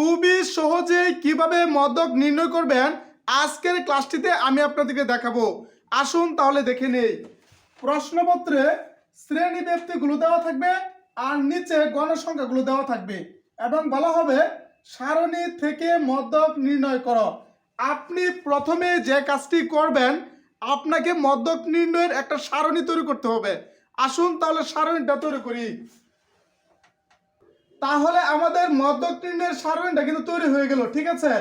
খুবই সহজেই কীভাবে মদক নির্ণয় করবেন আজকের ক্লাসটিতে আমি আপনাদেরকে দেখাবো। আসুন তাহলে দেখে নেই। প্রশ্নপত্রে শ্রেণি ব্যক্তিগুলো দেওয়া থাকবে আর নিচে গণসংখ্যাগুলো দেওয়া থাকবে এবং বলা হবে, সারণী থেকে মদ্যক নির্ণয় করো। আপনি প্রথমে যে কাজটি করবেন, আপনাকে মদ্যক নির্ণয়ের একটা সারণী তৈরি করতে হবে। আসুন তাহলে সারণীটা তৈরি করি। তাহলে আমাদের মদ্যক নির্ণয়ের সারণীটা কিন্তু তৈরি হয়ে গেল, ঠিক আছে?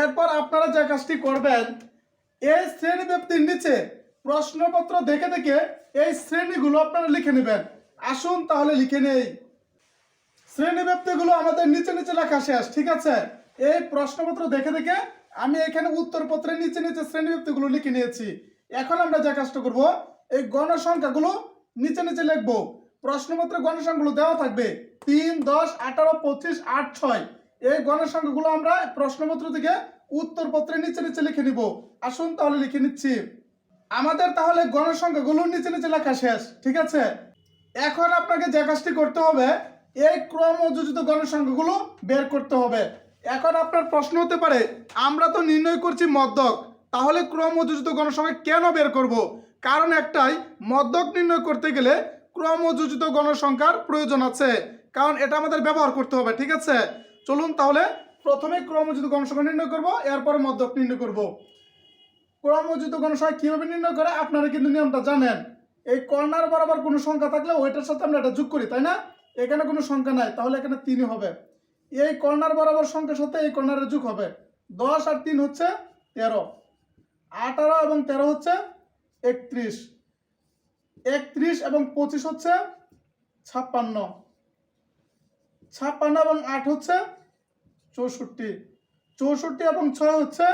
এরপর আপনারা যে কাজটি করবেন, এই শ্রেণি ব্যক্তির নিচে প্রশ্নপত্র দেখে দেখে এই শ্রেণীগুলো আপনারা লিখে নেবেন। আসুন তাহলে লিখে নেই। শ্রেণি ব্যক্তিগুলো আমাদের নিচে নিচে লেখা শেষ, ঠিক আছে? এই প্রশ্নপত্র দেখে দেখে আমি এখানে উত্তরপত্রের নিচে নিচে শ্রেণি ব্যক্তিগুলো লিখে নিয়েছি। এখন আমরা যে কাজটা করব, এই গণসংখ্যাগুলো নিচে নিচে লিখব। প্রশ্নপত্রে গণসংখ্যাগুলো দেওয়া থাকবে। তিন, দশ, আঠারো, পঁচিশ, আট, ছয়। এই গণসংখ্যাগুলো আমরা প্রশ্নপত্র থেকে উত্তরপত্রে নিচে নিচে লিখে নিব। আসুন তাহলে লিখে নিচ্ছি। আমাদের তাহলে গণসংখ্যাগুলো নিচে নিচে লেখা শেষ, ঠিক আছে? এখন আপনাকে যে কাজটি করতে হবে, এই ক্রম ক্রমযোজিত গণসংখ্যাগুলো বের করতে হবে। এখন আপনার প্রশ্ন হতে পারে, আমরা তো নির্ণয় করছি মদ্যক, তাহলে ক্রম ক্রমযোজিত গণসংখ্যা কেন বের করব? কারণ একটাই, মদ্যক নির্ণয় করতে গেলে ক্রমযোজিত গণসংখ্যার প্রয়োজন আছে। কারণ এটা আমাদের ব্যবহার করতে হবে, ঠিক আছে? চলুন তাহলে প্রথমে ক্রমযোজিত গণসংখ্যা নির্ণয় করব, এরপরে মদ্যক নির্ণয় করব। ক্রমযোজিত গণসংখ্যা কীভাবে নির্ণয় করে? আপনারা কিন্তু নিয়মটা জানেন। এই কর্নার বরাবর কোনো সংখ্যা থাকলে ওইটার সাথে আমরা এটা যোগ করি, তাই না? এখানে কোনো সংখ্যা নাই, তাহলে এখানে তিনই হবে। এই কর্নার বরাবর সংখ্যার সাথে এই কর্নারের যোগ হবে। দশ আর তিন হচ্ছে তেরো। আঠারো এবং তেরো হচ্ছে একত্রিশ। একত্রিশ এবং পঁচিশ হচ্ছে ছাপ্পান্ন। ছাপ্পান্ন এবং আট হচ্ছে চৌষট্টি। চৌষট্টি এবং ছয় হচ্ছে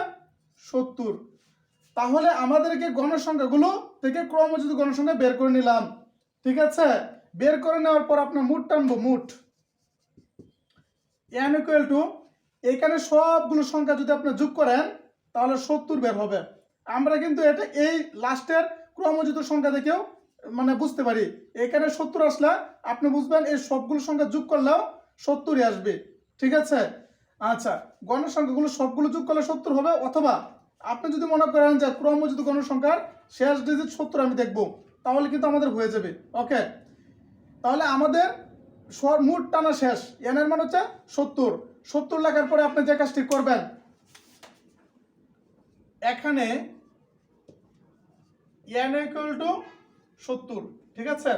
সত্তর। তাহলে আমাদেরকে গণসংখ্যাগুলো থেকে ক্রমযোজিত গণসংখ্যা বের করে নিলাম। ঠিক আছে? বের করে নেওয়ার পর আপনার মুঠ টানবো মুঠ এন ইকুয়াল টু এখানে সবগুলো সংখ্যা যদি আপনি যোগ করেন, তাহলে সত্তর বের হবে। আমরা কিন্তু এটা এই লাস্টের ক্রমযোজিত সংখ্যা দেখেও মানে বুঝতে পারি। এখানে সত্তর আসলে, আপনি বুঝবেন এই সবগুলো সংখ্যা যোগ করলেও সত্তরই আসবে। ঠিক আছে? আচ্ছা গণসংখ্যাগুলো সবগুলো যোগ করলে সত্তর হবে অথবা আপনি যদি মনে করেন যে ক্রমযোজিত গণসংখ্যার শেষ ডিজিট সত্তর আমি দেখব, তাহলে কিন্তু আমাদের হয়ে যাবে। ওকে তাহলে আমাদের মুঠ টানা শেষ। এন এর মান হচ্ছে সত্তর। সত্তর লেখার পরে আপনি যে কাজটি করবেন, এখানে এন ইকুয়াল টু সত্তর, ঠিক আছে?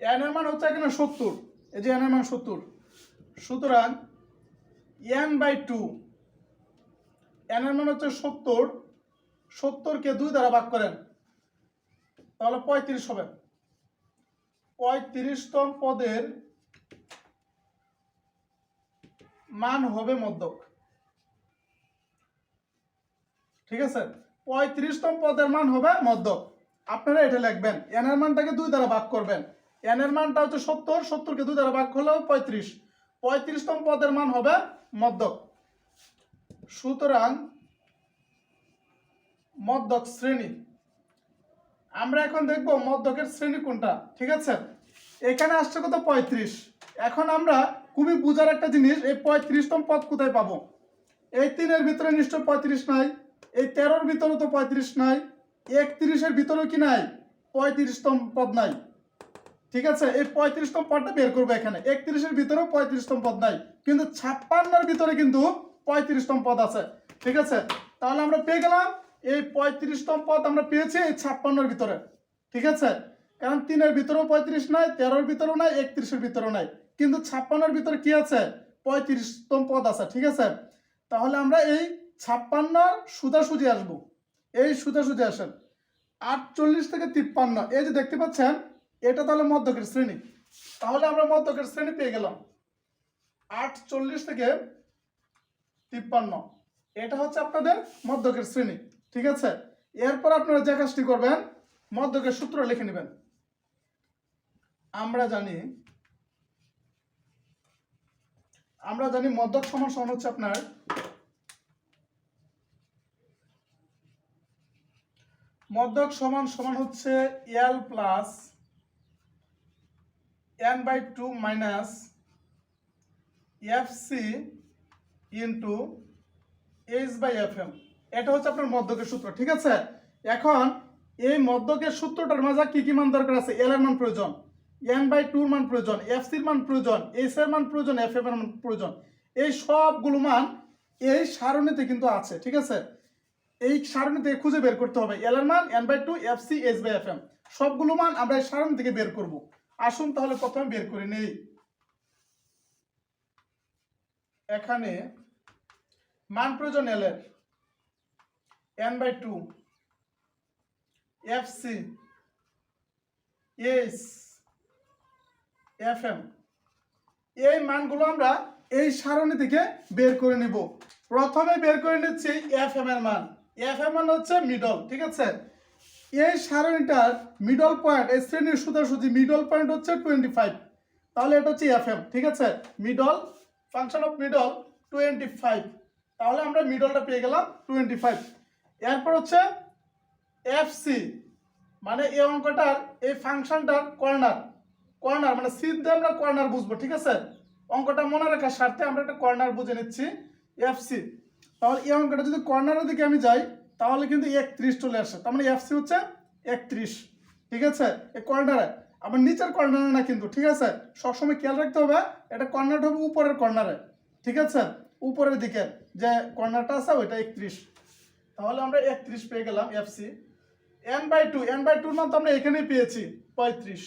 এন এর মান হচ্ছে এখানে সত্তর। এই যে এন এর মান সত্তর। সুতরাং এন বাই টু এন এর মান হচ্ছে সত্তর। সত্তরকে দুই দ্বারা ভাগ করেন, তাহলে পঁয়ত্রিশ হবে। পঁয়ত্রিশতম পদের মান হবে মধ্যক। ঠিক আছে? পঁয়ত্রিশতম পদের মান হবে মধ্যক। আপনারা এটা লিখবেন। এন এর মানটাকে দুই দ্বারা ভাগ করবেন। এন এর মানটা হচ্ছে সত্তর, সত্তরকে দুই দ্বারা ভাগ করলেও পঁয়ত্রিশ। পঁয়ত্রিশতম পদের মান হবে মধ্যক সুতরাং মধ্যক শ্রেণি। আমরা এখন দেখব মধ্যকের শ্রেণি কোনটা, ঠিক আছে? এখানে আসছে কত? পঁয়ত্রিশ। এখন আমরা খুবই বুঝার একটা জিনিস, এই পঁয়ত্রিশতম পদ কোথায় পাবো? এই তিনের ভিতরে নিশ্চয় পঁয়ত্রিশ নাই, এই তেরোর ভিতরে তো পঁয়ত্রিশ নাই। একত্রিশের ভিতরেও কি নাই? পঁয়ত্রিশতম পদ নাই। ঠিক আছে? এই পঁয়ত্রিশতম পদটা বের করব এখানে। একত্রিশের ভিতরেও পঁয়ত্রিশতম পদ নাই। কিন্তু ছাপ্পান্নর ভিতরে কিন্তু পঁয়ত্রিশতম পদ আছে। ঠিক আছে? তাহলে আমরা পেয়ে গেলাম। এই পঁয়ত্রিশতম পদ আমরা পেয়েছি এই ছাপ্পান্নর ভিতরে। ঠিক আছে? কারণ তিনের ভিতরেও পঁয়ত্রিশ নাই, তেরোর ভিতরেও নাই, একত্রিশের ভিতরেও নাই। কিন্তু ছাপ্পান্নর ভিতরে কি আছে? পঁয়ত্রিশতম পদ আছে। ঠিক আছে? তাহলে আমরা এই ছাপ্পান্নর সুজাসুজি আসব। এই সুজাসুজি আসেন। আটচল্লিশ থেকে তিপ্পান্ন। এই যে দেখতে পাচ্ছেন, এটা তাহলে মধ্যকের শ্রেণি। তাহলে আমরা মধ্যকের শ্রেণি পেয়ে গেলাম। আটচল্লিশ থেকে তিপ্পান্ন। এটা হচ্ছে আপনাদের মধ্যকের শ্রেণি, ঠিক আছে? এরপর আপনারা যে কাজটি করবেন, মধ্যকের সূত্র লিখে নেবেন। আমরা জানি আমরা জানি মধ্যক সমান সমান হচ্ছে আপনার মধ্যক সমান সমান হচ্ছে L plus N by two minus F C into H by F M এটা হচ্ছে আপনার মধ্যকের সূত্র, ঠিক আছে? এখন এই মধ্যকের সূত্রটার মাঝে কি কি মান দরকার আছে? এল এর মান প্রয়োজন এন বাই টুর মান প্রয়োজন এফ সির মান প্রয়োজন এইচ এর মান প্রয়োজন এফ এফ এর মান প্রয়োজন। এই সবগুলো মান এই সারণীতে কিন্তু আছে, ঠিক আছে? এই সারণী থেকে খুঁজে বের করতে হবে। এল এর মান N by two F C S by F M সবগুলো মান আমরা এই সারণী থেকে বের করব। আসুন তাহলে প্রথমে বের করে নেই। এখানে মান প্রয়োজন এল এর। N by two F C S F M এই মানগুলো আমরা এই সারণী থেকে বের করে নিব। প্রথমে বের করে নিচ্ছি এফ এম এর মান। এফ মান হচ্ছে মিডল ঠিক আছে? এই মিডল পয়েন্ট এই শ্রেণির মিডল পয়েন্ট হচ্ছে টোয়েন্টি ফাইভ তাহলে এটা হচ্ছে ঠিক আছে? Middle function of middle twenty five তাহলে আমরা মিডলটা পেয়ে গেলাম টোয়েন্টি ফাইভ এরপর হচ্ছে এফ সি মানে এই অঙ্কটার, এই ফাংশনটার কর্নার। কর্নার মানে সিট দিয়ে আমরা কর্নার বুঝব, ঠিক আছে? অঙ্কটা মনে রাখার স্বার্থে আমরা একটা কর্নার বুঝে নিচ্ছি এফ সি তাহলে এই অঙ্কটা যদি কর্নারের দিকে আমি যাই, তাহলে কিন্তু একত্রিশ চলে আসে। তার মানে এফ সি হচ্ছে একত্রিশ। ঠিক আছে? এই কর্নারে। আবার নিচের কর্নারে না কিন্তু, ঠিক আছে? সবসময় খেয়াল রাখতে হবে, এটা কর্নারটা হবে উপরের কর্নারে। ঠিক আছে? উপরের দিকে যে কর্নারটা আছে, ওইটা একত্রিশ। তাহলে আমরা একত্রিশ পেয়ে গেলাম F C N by two N by টুর মান তো আমরা এখানেই পেয়েছি, পঁয়ত্রিশ।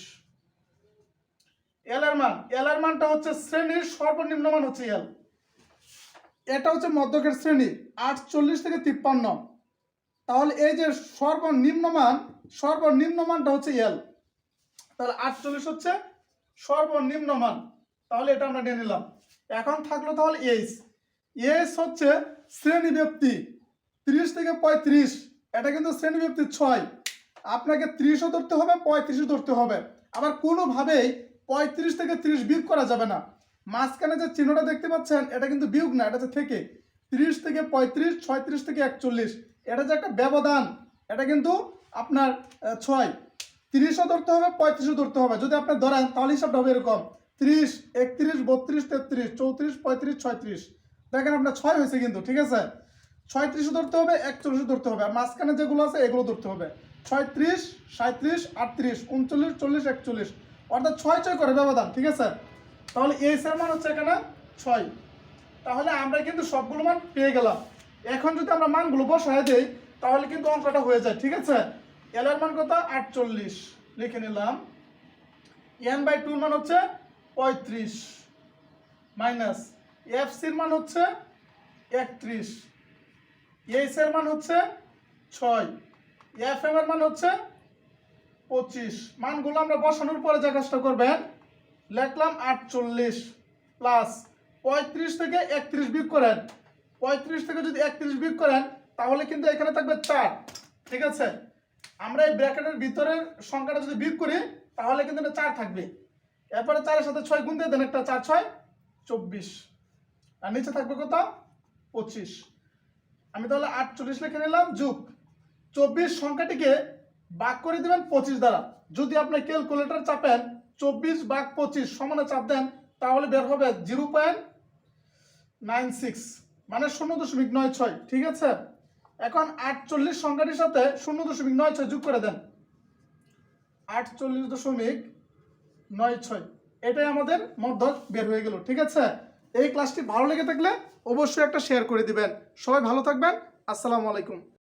এল এর মান এল এর মানটা হচ্ছে শ্রেণির সর্বনিম্ন মান হচ্ছে এল এটা হচ্ছে মধ্যকের শ্রেণি, আটচল্লিশ থেকে তিপ্পান্ন। তাহলে এই যে সর্বনিম্ন মান, সর্বনিম্ন মানটা হচ্ছে এল তাহলে আটচল্লিশ হচ্ছে সর্বনিম্ন মান। তাহলে এটা আমরা নিয়ে নিলাম। এখন থাকল তাহলে এইচ এইচ হচ্ছে শ্রেণি ব্যক্তি, তিরিশ থেকে পঁয়ত্রিশ। এটা কিন্তু শ্রেণি ব্যক্তি ছয়। আপনাকে ত্রিশও ধরতে হবে, পঁয়ত্রিশও ধরতে হবে। আবার কোনোভাবেই পঁয়ত্রিশ থেকে ত্রিশ বিয়োগ করা যাবে না। মাঝখানে যে চিহ্নটা দেখতে পাচ্ছেন, এটা কিন্তু বিয়োগ না, এটা থেকে। ত্রিশ থেকে পঁয়ত্রিশ, ছয়ত্রিশ থেকে একচল্লিশ। এটা যে একটা ব্যবধান, এটা কিন্তু আপনার ছয়। তিরিশও ধরতে হবে, পঁয়ত্রিশও ধরতে হবে। যদি আপনি ধরেন, তাহলে হিসাবটা হবে এরকম। ত্রিশ, একত্রিশ, বত্রিশ, তেত্রিশ, চৌত্রিশ, পঁয়ত্রিশ, ছয়ত্রিশ। দেখেন আপনার ছয় হয়েছে কিন্তু, ঠিক আছে? ছয়ত্রিশও ধরতে হবে, একচল্লিশও ধরতে হবে। আর মাঝখানে যেগুলো আছে, এগুলো ধরতে হবে। ছয়ত্রিশ সাঁত্রিশ আটত্রিশ, উনচল্লিশ, চল্লিশ, একচল্লিশ। অর্থাৎ ছয় ছয় করে ব্যবধান, ঠিক আছে? তাহলে এই এর মান হচ্ছে এখানে ছয়। তাহলে আমরা কিন্তু সবগুলো মান পেয়ে গেলাম। এখন যদি আমরা মানগুলো বসায় দেই, তাহলে কিন্তু অঙ্কটা হয়ে যায়, ঠিক আছে? এল এর মান কত? আটচল্লিশ। লিখে নিলাম। এন বাই টুর মান হচ্ছে পঁয়ত্রিশ। মাইনাস এফ সির মান হচ্ছে একত্রিশ। এইচ এর মান হচ্ছে ছয়। এফ এম এর মান হচ্ছে পঁচিশ। মানগুলো আমরা বসানোর পরে যে কাজটা করবেন লিখলাম আটচল্লিশ প্লাস পঁয়ত্রিশ থেকে একত্রিশ বিয়োগ করেন। পঁয়ত্রিশ থেকে যদি একত্রিশ বিয়োগ করেন, তাহলে কিন্তু এখানে থাকবে চার। ঠিক আছে? আমরা এই ব্র্যাকেটের ভিতরের সংখ্যাটা যদি বিয়োগ করি, তাহলে কিন্তু এটা চার থাকবে। এরপরে চারের সাথে ছয় গুণ দিয়ে দেন একটা, চার, ছয়, চব্বিশ। আর নিচে থাকবে কত? পঁচিশ। আমি তাহলে আটচল্লিশ লিখে নিলাম, যুগ। চব্বিশ সংখ্যাটিকে বাক করে দিবেন পঁচিশ দ্বারা। যদি আপনি ক্যালকুলেটর চাপেন চব্বিশ ভাগ পঁচিশ সমানে চাপ দেন, তাহলে বের হবে জিরো পয়েন্ট নাইন সিক্স মানে শূন্য দশমিক নয় ছয়, ঠিক আছে? এখন আটচল্লিশ সংখ্যাটির সাথে শূন্য দশমিক নয় ছয় যোগ করে দেন। আটচল্লিশ দশমিক নয় ছয়, এটাই আমাদের মধ্যক বের হয়ে গেল, ঠিক আছে? এই ক্লাসটি ভালো লেগে থাকলে অবশ্যই একটা শেয়ার করে দিবেন। সবাই ভালো থাকবেন। আসসালামু আলাইকুম।